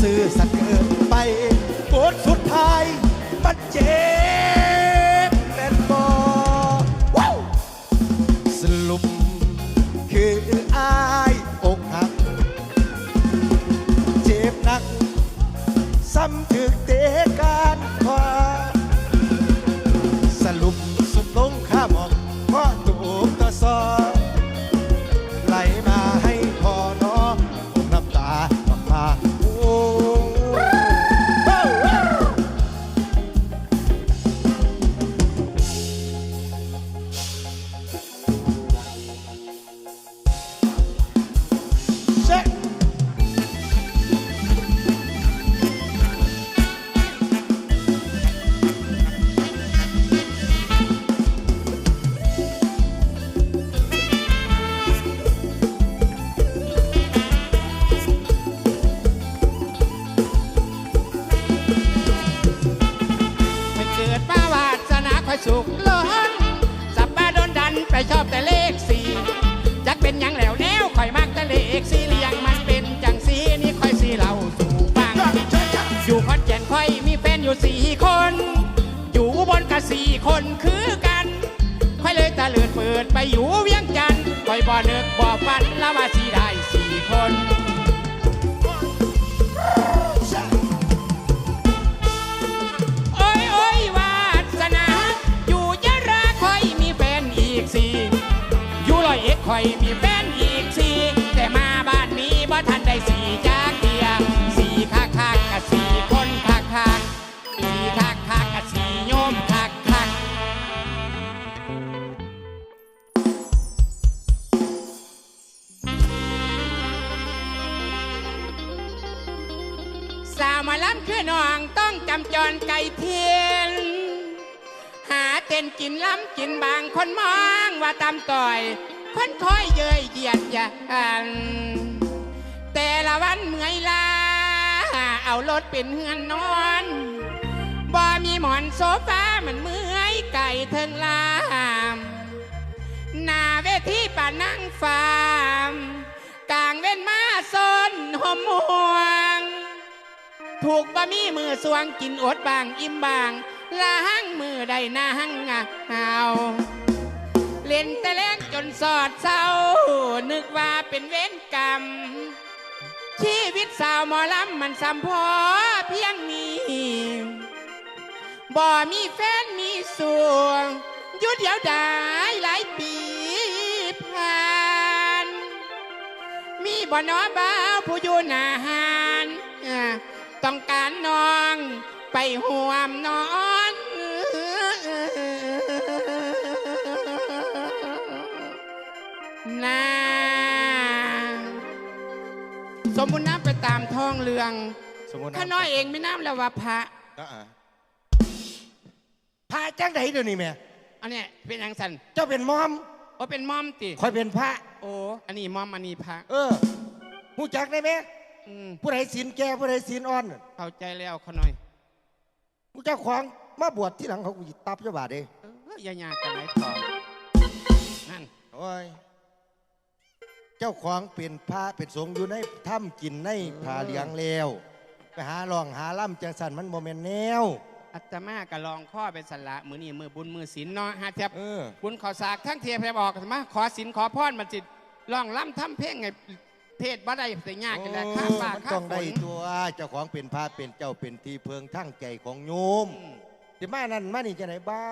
ซื่อสัตย์เกิน สุขล้นสับปะดนดันไปชอบแต่เลขสี่จักเป็นยังแล้วแนวคอยมักแต่เลขสี่เลียงมันเป็นจังสีนี่คอยสีเราสู่ฟัง อยู่ขอนแก่นค่อยมีแฟนอยู่สี่คน อยู่อุบนกับสี่คนคือกันค่อยเลยตะเลิดเปิดไปอยู่เวียงจันทน์ค่อยบ่เนึกบ่ฝันแล้วว่าสีได้สี่คน คอยมีแฟนอีกสี่แต่มาบ้านนี้บ่ทันได้สี่จากเดียสี่คักคักกับสี่คนคักคักสี่คักคักกับสี่โยมคักคักสาวมาล้ำคือน้องต้องจำจรไก่เทียนหาเต้นกินล้ำกินบางคนมองว่าตำต่อย คนคอยเยยเหยียดยานแต่ละวันเมื่อยลาเอารถเป็นเฮือนนอนบ่มีหมอนโซฟามันเมื่อยไก่เทิงลามหน้าเวทีป่านั่งฟามกลางเว้นมาซนหอมม่วง ถูกบะมีมือสวงกินอดบางอิ่มบางล้างมือได้นางอะเอา เล่นแต่เล่นจนสอดเศร้า นึกว่าเป็นเว้นกรรม ชีวิตสาวหมอลำมันสัมพอเพียงนี้บ่มีแฟนมีส่วงยุดเดียวดายหลายปีผ่าน มีบ่อนอบ้าวผู้อยู่หนาหานต้องการน้องไปห่วมนอน นาสมมุติน้ำไปตามท้องเรือง สมมติข้าน้อยเองไม่น้ำแล้วว่าพระพระจังไดเดี๋ยวนี้แม่อันเนี้ยเป็นอังสันเจ้าเป็นมอมโอ้เป็นมอมติคอยเป็นพระ โอ้อันนี้มอมอันนี้พระ เออหูจักได้ไหมอืมผู้ใดศีลแก่ผู้ใดศีลอ่อนเข้าใจแล้วข้าน้อยกูเจ้าของมาบวชที่หลังเขากูจิตับเจ้าบาทเด้เอออย่ายากกันไหนต่อนั่นโอ้ย เจ้าของเป็นพระเป็นสงฆ์อยู่ในถ้ำกินในผาเหลียงแล้วไปหาลองหาล่ำจังสันมันโมเมนแนวอาตมาก็ลองข้อเป็นสละมือนี่มือบุญมือศีลเนาะฮะเทียบเออบุญขอสากทั้งเทียบแพรบอกมาขอศีลขอพรมันจิตลองล่ำทำเพลงไงเทศบ่ได้แต่ยากกันแหละข้าป่ามันข้าต้องฝได้นตัวเจ้าของเป็นพระเป็นเจ้าเป็นที่เพิงทั้งใจของโยมอืมที่มานั่นมานี่จะไหนบ้า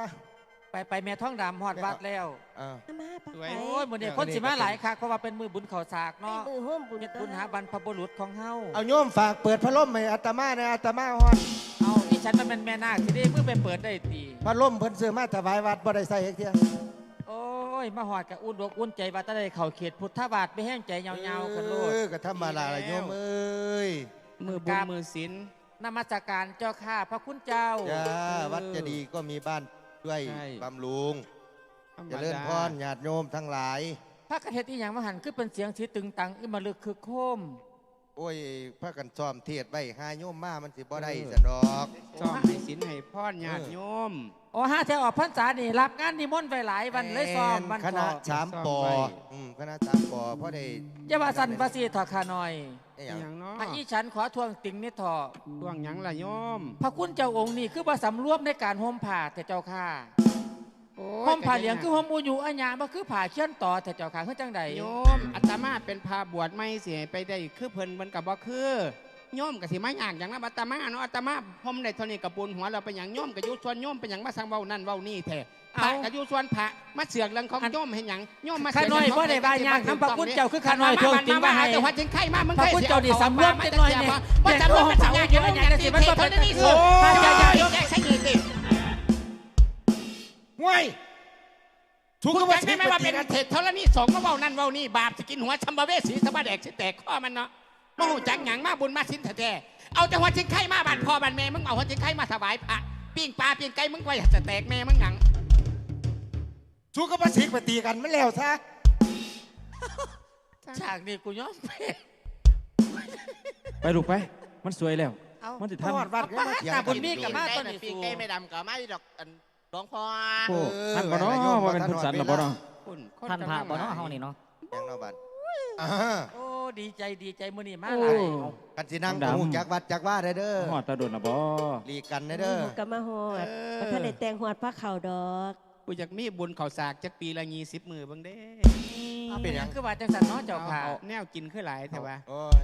ไปไปแม่ท้องดำหอดวัดแล้วอ่ามาปะสวยไปโอ้ยมื้อนี้คนสิมาหลายค่ะเพราะว่าเป็นมือบุญข้าวสากไอ้เนาะมือห่มบุญเฮ็ดตัวบุญหาบรรพบุรุษของเฮาเอาโยมฝากเปิดพัดลมให้อาตมานะอาตมาฮอดเอานี่ฉันมันเป็นแม่นาคสิได้มือไปเปิดได้ตีพัดลมเพิ่นซื้อมาถวายวัดบ่ได้ใส่เอกเทียโอ้ยมาหอดกับอุ่นอกอุ่นใจว่าจะได้เข้าเขตพุทธบาทไปแห้งใจยาวๆกันโลด เออก็ธรรมดาละโยมเอ้ยมือบุญมือศีลนมัสการเจ้าข้าพระคุณเจ้า จ้าวัดเจะดีย์ก็มีบ้าน ด้วยใช่ บำรุงธรรมเจริญดาพรญาติโยมทั้งหลาย พระกระเทศอีหยังมาหันคือเป็นเสียงสีตึงตังอึมาลึกคือโคม โโอ้ยพากันซ้อมเทศไว้หาโยมมามันสิบ่ได้เออสนอกซ่อมให้ศีลให้พรญาติโยมโอ้ห้าแถวออกพรรษานี่รับงานนิมนต์ไปหลายวันเลยซ้อมวันคพณะอสามปอซ้อมไว้อืมคณะสามปอเพราะได้อย่าว่าสันภาษีถอดขาหน่อยได้อหยังหย่างเนาะพระอีฉันขอทวงติงนิดถอดวงหยังล่ะโยม พระคุณเจ้าองค์นี่คือว่าสำรวมในการห่มผ้าแต่เจ้าค่ะ โอ้ห่มผ้าเหลืองคือห่มอูอยู่อัญญาบ่คือผ้าเชื่อนต่อแต่เจ้าค่ะคือจังใดโยมอาตมาเป็นพาบวชไม่เสียไปได้คือเพิ่นมันกับบ่คือโยมกับสิมาอยากอย่างนั้นอาตมาเนาะอาตมาผมได้เท่านี้กับปุนหัวเราเป็นอย่างโยมกับยุส่วนโยมเป็นอย่างมาสั่งเว้านั่นเว้านี่แท้พระกับยุส่วนพระมาเสือกเรื่องของโยมเห็นหยังโยมมาข้าน้อยบ่ได้ว่ายากนำพระคุณเจ้าคือข้าน้อยทวงติงว่าให้แต่ว่าจริงไข่มามึงพระคุณเจ้านี่สำรวมจังหน่อยเนี่ยว่าสำรวมมันสัญญาอยู่ว่าอย่างนี้มันก็เป็นนี่สูพระเจ้าอย่าแยกใช่ยิงสิ ห่วยทุกคุณข์ว่าแม่ไม่ว่าเป็นเทศเท่านี้สงฆ์มาเว้านั่นเว้านี่บาปสกินหัวชัมบะเวสีสะบะแดกสิแตกข้อมันเนาะมาหูจักหยังมาบุญมาสินแท้ๆเอาแต่หัวจิงไข่มาบ้านพ่อบ้านแม่มึงเอาหัวจิงไข่มาถวายพระปิ้งปลาปิ้งไก่มึงไว้จะแตกแม่มึงหยังทุกข์ว่าสิกไปตีกันมันแล้วซะฉากนี้กูยอมแพ้ไปลูกไป มันสวยแล้วเอามันจะพอดทำวัดก็มาเถียงตาบุกัญนมีกับมาต้นปีนี้กสูไก่ไม่ดำก็ไม่ดอกอัน หลวงพ่อโอ้ท่านบ่เนาะว่าเป็นพุทธสันหรือบ่เนาะคุณคท่านพระบ่กำลังเนาะเฮานี่เนาะ ยังเนาะบัดอ่าโอ้ดีใจดีใจมื้อนี้มาโอ้หลายกันสินั่งดำ หูจักวัดจักว่าได้เด้อหอดตาโดนนะบ่หลีกกันได้เด้อก็มาหอดพระท่านได้แต่งหอดพระเข่าดอก กูอยากมีบุญข้าวสากจักปีละยี่สิบมือเบังเด้เอาเป็นหยังคือว่าจังสันเนาะเจ้าค่ะอแนวกินคือหลายแต่ว่า โอ้ย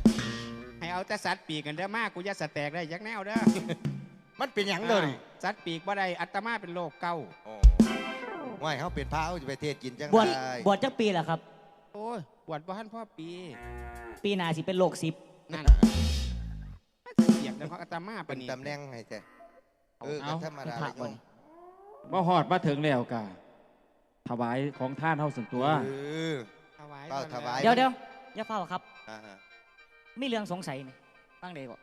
ให้เอาแต่สัตว์ปีกกันเด้อมากกูจะสแตกได้ยักแนวเด้อ มันเป็นหยังเลย สัตว์ปีกบ่ได้อัตมาเป็นโรคเก้าโอ้ห่วยเขาเป็นพระเขาจะไปเทศกินจังบวชได้บวชจักปีล่ะครับ โอ้ยบวชบ่ทันพ่อปี ปีหน้าสิเป็นโรคสิบนั่นเสียกเรื่องของอัตมาเป็ปานนี้ตำแหน่งให้แท้เออก็เอาธรรมดาพระเลยโยบ่มนี่มาหอดมาถึงแล้วกะถวายของท่านเฮาส่วนตัว เออ ถวายเป้าถวาย เดี๋ยวเดี๋ยวอย่าเฝ้าครับ อ่าฮะมีเรื่องสงสัยนี่ตั้งเดบ่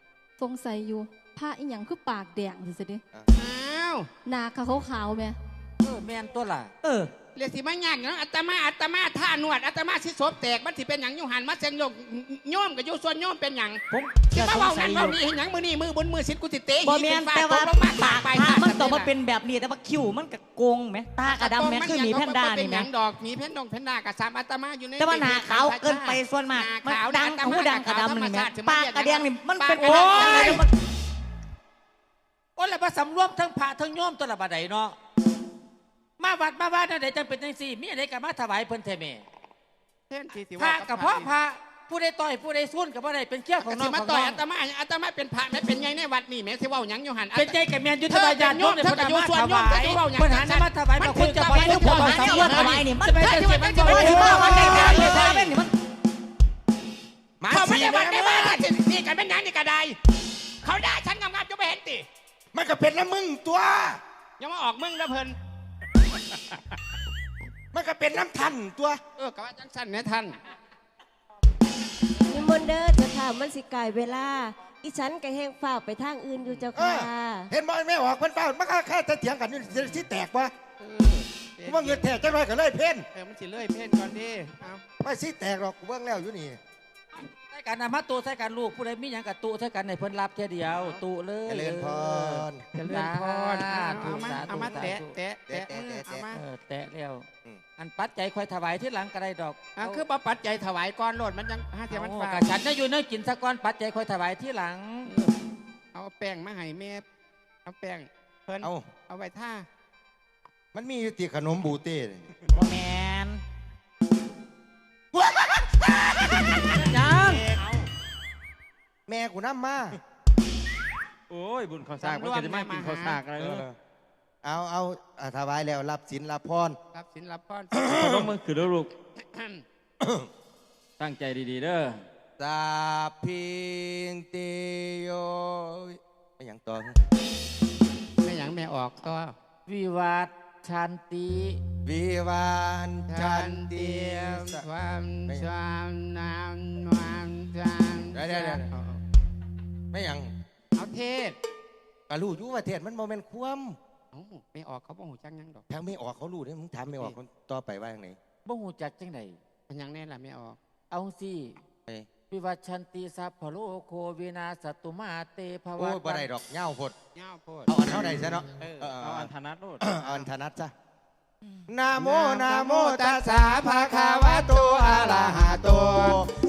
สงสัยอยู่ผ้าอีหยังคือปากแดงสิดิอ้าว หนาขาวๆแม่ เออแม่นตัวล่ะ เออ เรียกสิมายากเนาะอัตมาอัตมาท่านวดอัตมาสิศพแตกมันสิเป็นหยังอยู่หันมาเสียงโยกโยมกับอยู่ส่วนโยมเป็นหยังผมสิจะมาสงเว้าสันั่ยนอเว้ายู่นี่เห็นหยังมือนี่มือบนมือสินกูติเตะบ่หินแม่นฟาดแต่ว่าตกลงมาปากไปปากมันต้องมาเป็นแบบนี้แต่ว่าคิ้วมันก็โกงแหมตากระดำแหมคือหมีแพนด้านี่แหมเป็นหยังดอกหมีแพนดงแพนด้ากับสามอัตมาอยู่ในแต่ว่าหนาขาวเกินไปส่วนมากหมันขาวดังอัตหูมาดังกระดำนี่แหมธรรมชาติปากกระแดงนี่มันเป็นปากกระโอ้แดงยมันโอ้แล้วว่าสำรวมทั้งพระทั้งโยมตัวละบาดใดเนาะมา วัดมาวัดนั่นใดจังเป็นจังซี่มีอะไรก็มาถวายเพิ่นแท้แม่เช่นที่สิพระว่ากับพ่อพระผู้ใดต่อยผู้ใดสู้กับบ่ได้เป็นเกี้ยวขขอองงน้น้อองงขมาองต่อยน้องอัตมาอัตมาเป็นพระไม่เป็นไงในวัดนี่แม่สิเว้าหยังอยู่หันเป็นใจกับแม่นยุทธบายานโยมในพุทธมาถวายเธอจะอยู่ส่วนโยมจะอยู่เว้าหยังเพิ่นหาน้ำมาถวายพระคุณเจะบ่ทุกข์บ่สำรวมถวายนี่มันจะไปจังซี่มันบ่โอ้ยได้ที่มามาวัวันนใดใดมามาเลเลยยได้เป็นนี่มันหมาเขาไม่สีได้แม่วัดได้มึมางนี่กันเป็นหยังนี่กระไดเขาได้ฉันงามๆจะไปเห็นติมันก็เป็นน้ำมึงตัวยังมาออกมึงแล้วเพิ่น มันก็เป็นน้ำทันตัว เออกะว่าจังสั้นเนี่ยท่านนิมนต์เด้อเจะถามมันสิไก่เวลา อีฉันก็แห้งฝ้าวไปทางอื่นอยู่เจ้าเอค่ะอ เห็นบ่ไม่ออกมันเฝ้ามันก็แค่จะเถียงกันอยู่ที่แตกวะเออกูว่าเงินแตกจังไรก็เลยเพ่นเออมันสิเลื่อยเพ่นก่อนดิเอาไม่สิแตกหรอกกูเบิ่งแล้วอยู่นี่ใส่ กันนะมาตูใส่กันลูกผู้ใดมีหยังกับตูใส่กันให้เพิ่นรับแค่เดียว ตูเลยเจริญพร เจะเลื่อนพรเอาถูเอากมาสาธุเอามาสาธุแตะแตะแตะแตะมือแตะ เอามาเออแตะแล้วอืม อันปัดใจคอยถวายที่หลังก็ได้ดอกอะคือบ่ปัดใจถวายก้อนโลดมันยังห้าเทียมมันเอาฟ้ากะฉันน่ะอยู่เนื้อกินสักก้อนปัดใจคอยถวายที่หลัง เอาแป้งมาให้แม่เอาแป้งเพิ่นเอา เอาไว้ท่ามันมีอยู่ติขนมบูเต้นี่บ่แมนยัง แม่กูน้ำมาโอ้ยบุญข้าวสากมันจะได้มากินข้าวสากอะไรเอเนออะเอาเอาอะถวายแล้วรับศีลรับพรรับสินรับพรพนมมือขึ้นแล้วลูกตั้งใจดีๆเด้อสาพินติโยไม่หยังต่อแม่หยังแม่ออกก็วิวาทชันติวิวานจันเดียสสะความสามนามความสามเดี๋ยวเดี๋ยวเดี๋ยว ไม่หยังเอาเทศกะรู้อยู่ว่าเทศมันโมเมนความเอ้าไม่ออกเขาบ่หูจังหยังดอกทางไม่ออกเขารู้เนี่ยมึงถามไม่ออกคนต่อไปว่าอย่างไรบ่ฮู้จักจังไดเป็นหยังแน่ล่ะไม่ออก เอาสิเอ้ยววิวัชชันติสัพพะโลโควินาสตุมาเตภโอ้วัยบ่ได้ดอกเหย้าพดเงาโพดเอาอันเท่าใดซะเนาะเออเออเอาอันธนัดโลด เอาอันธนัดซะนะโมนะโมตัสสะภะคะวะโตอะระหะโต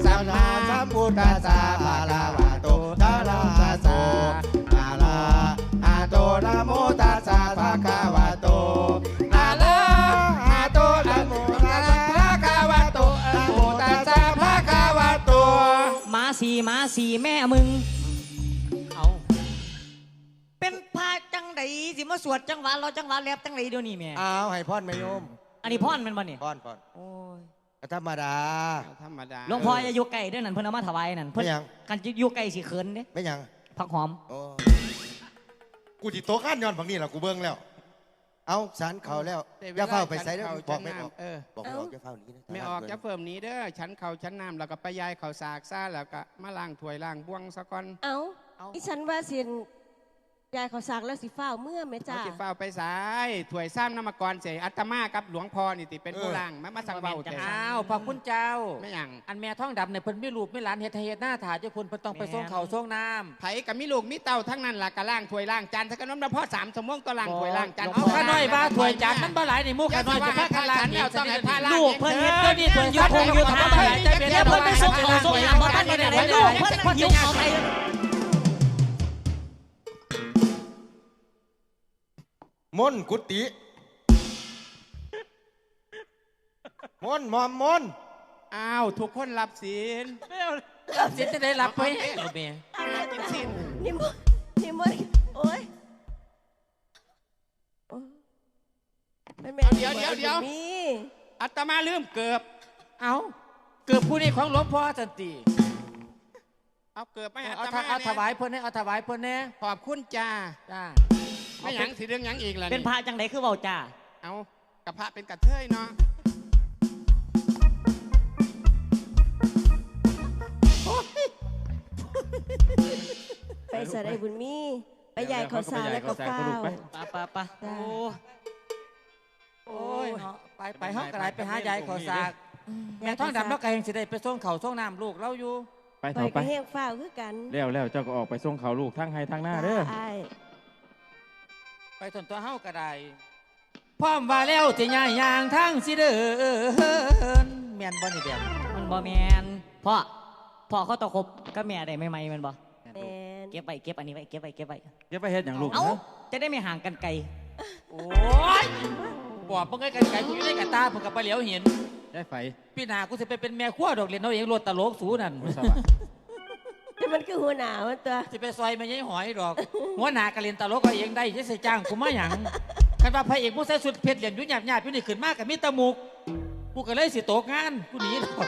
สัมมาสัมพุทธัสสะภะคะวะ สีหมาสีแม่มึง เอาเป็นพระจังไดสิมาสวดจังหวะเราจังหวะแลบจังไดเดี๋ยวนี้แม่เอาให้พรแม่โยมอันนี้พ่อนแมันบ่เนี่ยพรพรโอ้ยก็ธรรมดาธรรมดาหลวงพ่ออย่าอยู่ไกลเด้วยนั่นเพิ่นเอามาถวายนั่นเพิ่นไม่หยังกันจะอยู่ไกลสิเขินเด้ไม่หยังผักหอมโอ้กูจิโตะข้านย้อนฝั่งนี้แหละกูเบิ่งแล้ว เอาสารเขาแล้วแต่วลอย่าเฝ้าไปใส่เด้อฉันบเขาอกไม่ฉันออกน้ำเออบอกไม่ออกอย่าเฝ้าหนี้นะไม่ออกจะเพิ่มนี้เด้อฉันเขาฉันน้ำแล้วก็ไปยายเขาสากซ่าแล้วก็มาล้างถ้วยล้างบ้วงซะก่อน เอาอีฉันว่าสิน ยายเขาสักแล้วสิฟ้าวเมื่อไหมจ้าเขาสิเฝ้าไปสายถ้วยซ้ำน้ำมากรเสยอัตมากับหลวงพ่อนี่ติเป็นผู้ล้างมามาสั่งเบาแต่อ้าวพระคุณเจ้า ไม่หยังอันแม่ท้องดำเนี่ยเพิ่นไม่รูปไม่หลานเฮ็ดให้เฮ็ดหน้าถาเจ้าคุณเพิ่นต้องไปส่งเขาวส่งน้ำ ไผกับมีลูกมีเต้าทั้งนั้นล่ะก็ล้างถ้วยล้างจานถ้ากันน้ำน้ำพ่อสามชั่วโมงก็ล้างถ้วยล้างจานเอาข้าน้อยว่าถวยจานมันบ่หลายนี่หมู่ข้าน้อยจะพากันล้างฉันแล้วต้องให้พาล้างลูกเพิ่นเฮ็ดเออนี่ถวยอยู่ทงอยู่ทางใจเป็นเดี๋ยวเพิ่นไปส่งเขาส่งน้ำบ่ทันได้ไหนลูกเพิ่นหิวเขาไท มนต์กุฏิมนต์มอมมนต์อ้าวทุกคนรับศีลเสียจะได้รับไปเอาแม่กินศีลนิมนต์นิมนต์โอ้ยโอ้ยไม่แม่นเดี๋ยวเดี๋ยวเดี๋ยวมีอัตมาลืมเกือบ เอาเกือบผู้นี้ของหลวงพ่อสันติเอาเกือบไม่เอาอัตถมาเอาถวายเนี่ยเพิ่นแน่เอาถวายเพิ่นแน่ขอบคุณจ้าจ้า ไม่หยังสิเรื่องหยังอีกล่ะเป็นพระจังไดคือเว้าจ้าเอากระพระเป็นกระเทยเนาะไปสะได้บุญมีไปยายเขาสักแล้วก็ฟ้าวปะปะปะจ้าโอ้โอ้ยเนาะไปไปห้องกระไรไปหายายขอสากแม่ท้องดำแล้วก็เฮงสิได้ไปส่งเขาวส่งน้ำลูกเราอยู่ไปไปเถอะไปก็แห้งฟ้าวคือกันแล้วแล้วเจ้าก็ออกไปส่งเขาลูกทั้งให้ทั้งหน้าเด้ออ้าย ไปส่วนตัวเฮาก็ได้พร้อมว่าแล้วจะย้ายยางทางสิเดินแม่นบ่นี่แบบมันบ่แมนพ่อพ่อเขาตะคบกับแม่ได้ใหม่ๆแมันบ่แมนเก็บไว้เก็บอันนี้ไว้เก็บไว้เก็บไว้เดี๋ยวไปเฮ็ดอย่างลูกเอ้านะจะได้ไม่ห่างกันไกลโอ้ยบอกเพิ่งไกันไก่กูอยู่ในกระตาเพิ่งกับไปเหลียวเห็นได้ไฟ พี่นากูจะไปเป็นแม่ขั้วดอกเรียนเอาเองรถตลกสูนั่น โอ้ยสวัสดิ์แต่ มันคือหัวหนาวมันตัวจะไปซอยมันยังหอยหรอก หัวหน้ากะเรียนตลกเอาเองได้จะใส่จ้างกูมาหยังคันว่าพระเอกผู้ใส่สุดเพชรเหรียญยุ่ยหยาบหยาบยุ่นี่ขึ้นมากกับมิตรมุกกูก็เลยสิโตกงานกูหนีหรอก